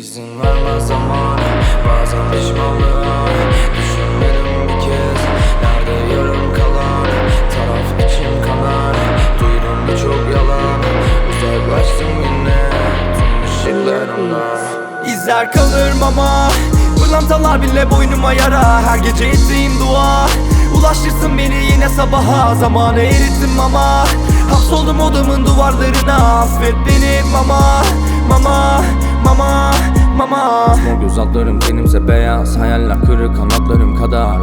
İzin vermez zaman Bazen pişmanlığa Düşünmedim bir kez. Nerede yarım kalan Taraf içim kanar Duydum birçok yalan. Uzaklaştım yine Tüm ışıklarımda. İzler kalırım ama Pırlantalar bile boynuma yara Her gece ettiğim dua Ulaştırsın beni yine sabaha. Zamanı erittim ama Hapsoldum odamın duvarlarına. Affet beni mama Mama Mama Mama. Mor göz tenimse beyaz Hayaller kırık kanatlarım kadar.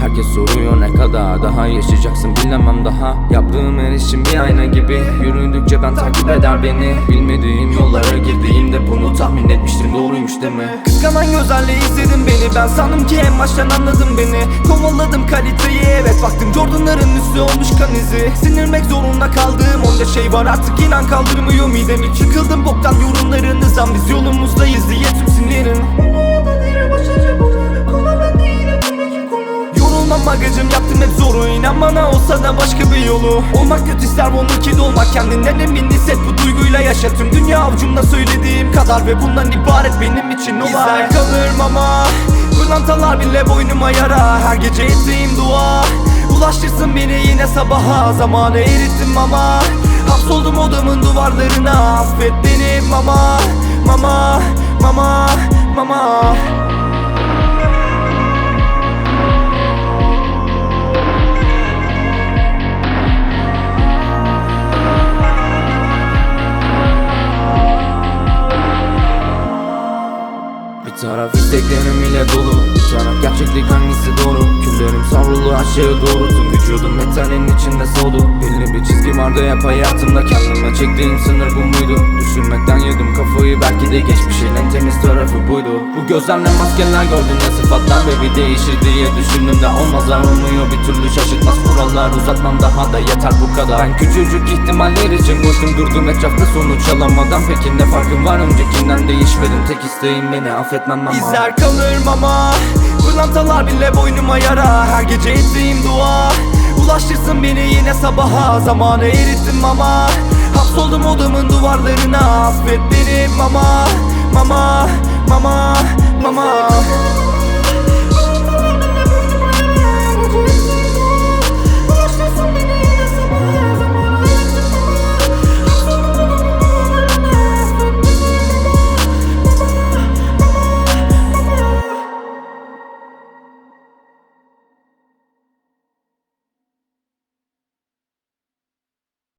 Herkes soruyor ne kadar Daha yaşayacaksın bilemem daha. Yaptığım her işim bir ayna gibi. Yürüdükçe ben takip eder beni. Bilmediğim yollara girdiğimde Bunu tahmin etmiştim doğruymuş deme Kıskanan gözlerle izledin beni. Ben sandım ki en baştan anladın beni. Kovaladım kaliteyi evet Baktım Jordan'ların üstü olmuş kan izi Sinirmek zorunda kaldığım onca şey var. Artık inan kaldırmıyor midemi. Çıkıldım boktan yorumlarınızdan. Biz yolumuzdayız diye tüm sinirin Yorulmam İnan bana olsa da başka bir yolu. Olmak kötü ister onu ki olmak Kendinden emin hisset bu duyguyla yaşa. Tüm dünya avcumda söylediğim kadar Ve bundan ibaret benim için olay. İzler kalırım ama Pırlantalar bile boynuma yara. Her gece ettiğim dua Ulaştırsın beni yine sabaha. Zamanı erittim ama Hapsoldum odamın duvarlarına. Affet beni mama Mama Mama Mama taraf isteklerim ile dolu. Taraf gerçeklik hangisi doğru aşağı doğru Tüm vücudum metalin içinde soğudu Belli bir çizgi vardı hep hayatımda. Kendime çektiğim sınır bu muydu? Düşünmekten yedim kafayı. Belki de geçmişin en temiz tarafı buydu. Bu gözlerle maskeler gördüm ne sıfatlar Ve bir değişir diye düşündüm de olmazlar olmuyor Bir türlü şaşırtmaz. Kurallar uzatmam daha da yeter bu kadar. Ben küçücük ihtimaller için koştum durdum etrafta sonuç alamadan. Peki ne farkım var? Öncekinden değişmedim. Tek isteğim beni affetmem ama. İzler kalırım ama Pırlantalar bile boynuma yara. Her gece ettiğim dua. Ulaştırsın beni yine sabaha. Zamanı erittim ama Hapsoldum odamın duvarlarına. Affet beni mama Mama Mama Mama.